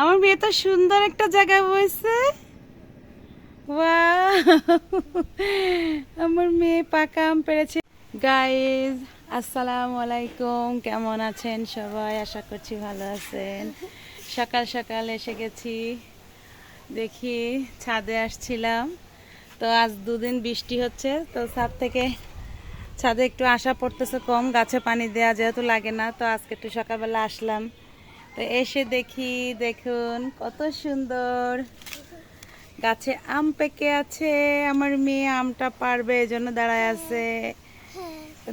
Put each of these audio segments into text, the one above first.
আমার মেয়ে তো সুন্দর একটা জায়গায় বসে আমার মেয়ে পাকা আম পেরেছে গাইজ আসসালামু আলাইকুম। কেমন আছেন সবাই? আশা করছি ভালো আছেন। সকাল সকাল এসে গেছি। দেখি ছাদে আসছিলাম। তো আজ দুদিন বৃষ্টি হচ্ছে। তো ছাদ থেকে ছাদে একটু আশা পড়তেছে কম। গাছে পানি দেওয়া যেহেতু লাগে না, তো আজকে একটু সকালবেলা আসলাম। তো এসে দেখি, দেখুন কত সুন্দর। গাছে আম পেকে আছে, আমার মেয়ে আমটা পারবে, এই জন্য দাঁড়ায় আছে।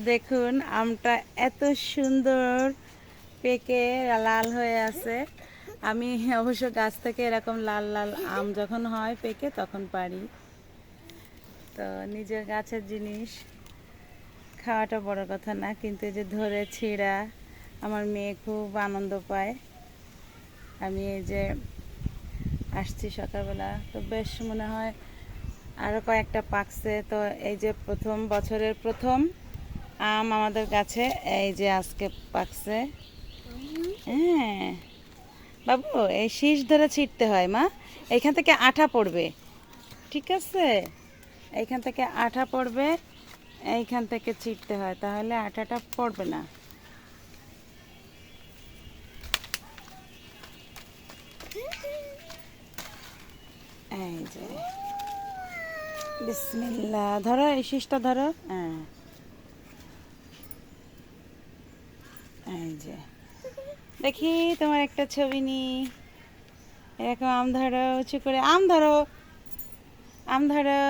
দেখুন, আমটা এত সুন্দর পেকে লাল হয়ে আছে। আমি অবশ্য গাছ থেকে এরকম লাল লাল আম যখন হয়, পেকে তখন পারি। তো নিজের গাছের জিনিস, খাওয়াটা বড় কথা না, কিন্তু যে ধরে ছিঁড়া আমার মেয়ে খুব আনন্দ পায়। আমি এই যে আসছি সকালবেলা, তো বেশ মনে হয় আরও কয়েকটা পাকছে। তো এই যে প্রথম বছরের প্রথম আম আমাদের গাছে এই যে আজকে পাকছে। হ্যাঁ। বাবু, এই শীষ ধরে ছিটতে হয়, মা। এইখান থেকে আঠা পড়বে। ঠিক আছে? এইখান থেকে আঠা পড়বে, এইখান থেকে ছিটতে হয়, তাহলে আঠাটা পড়বে না। এই যে। বিসমিল্লা ধরো এই শীষটা ধরো। হ্যাঁ। এই যে। দেখি তোমার একটা ছবি নি। এরকম আম ধরো উঁচু করে। আম ধরো। আম ধরো!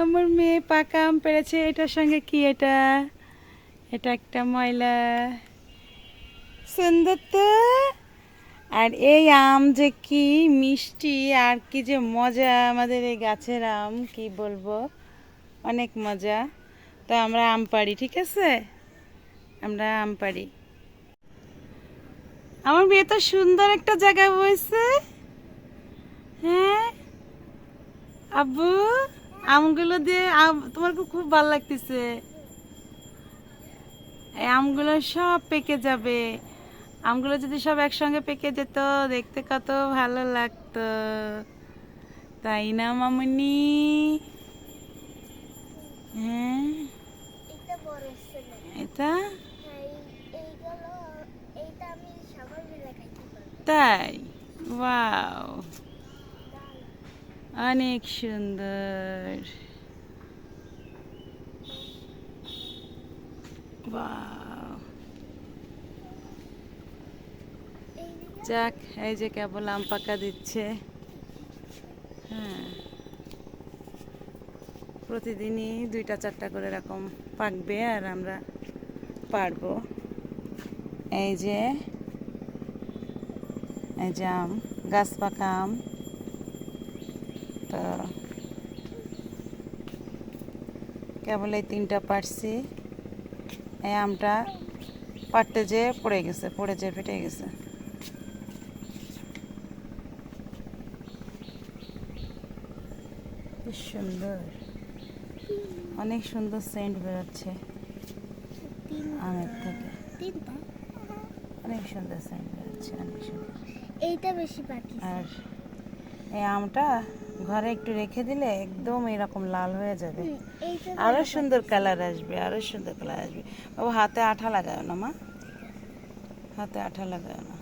আমার মেয়ে পাকা আম পেরেছে এটার সঙ্গে কি এটা? এটা একটা ময়লা। সুন্দর তো? আর এই আম যে কি মিষ্টি আর কি যে মজা আমাদের এই গাছের আম, কি বলব? অনেক মজা। তো আমরা আম পারি ঠিক আছে? আমরা আম পারি আমার মেয়ে তো সুন্দর একটা জায়গায় বসে হ্যাঁ? আব্বু, আমগুলো দিয়ে আম- তোমার খুব ভালো লাগতেছে। এই আমগুলো সব পেকে যাবে। আমগুলো যদি সব একসঙ্গে পেকে যেত দেখতে কত ভালো লাগতো। তাই না মামুনি? হ্যাঁ? এটা তাই ওয়াও। অনেক সুন্দর। ওয়াও। যাক, এই যে কেবল আম পাকা দিচ্ছে। হ্যাঁ। প্রতিদিনই দুইটা, চারটা করে এরকম পাকবে আর আমরা পারব। এই যে এই যে আম, গাছ পাকা আম। তো কেবল এই তিনটা পারছি। এই আমটা পারতে যেয়ে পড়ে গেছে, পড়ে যেয়ে ফেটে গেছে। বেশ সুন্দর। অনেক সুন্দর সেন্ট বেরোচ্ছে আমের থেকে। অনেক সুন্দর সেন্ট বেরোচ্ছে অনেক সুন্দর। এইটা বেশি বাকি আর এই আমটা ঘরে একটু রেখে দিলে একদম এরকম লাল হয়ে যাবে। এইটা আরও সুন্দর কালার আসবে আরও সুন্দর কালার আসবে। বাবা হাতে আঠা লাগায় না মা? হাতে আঠা লাগায় না।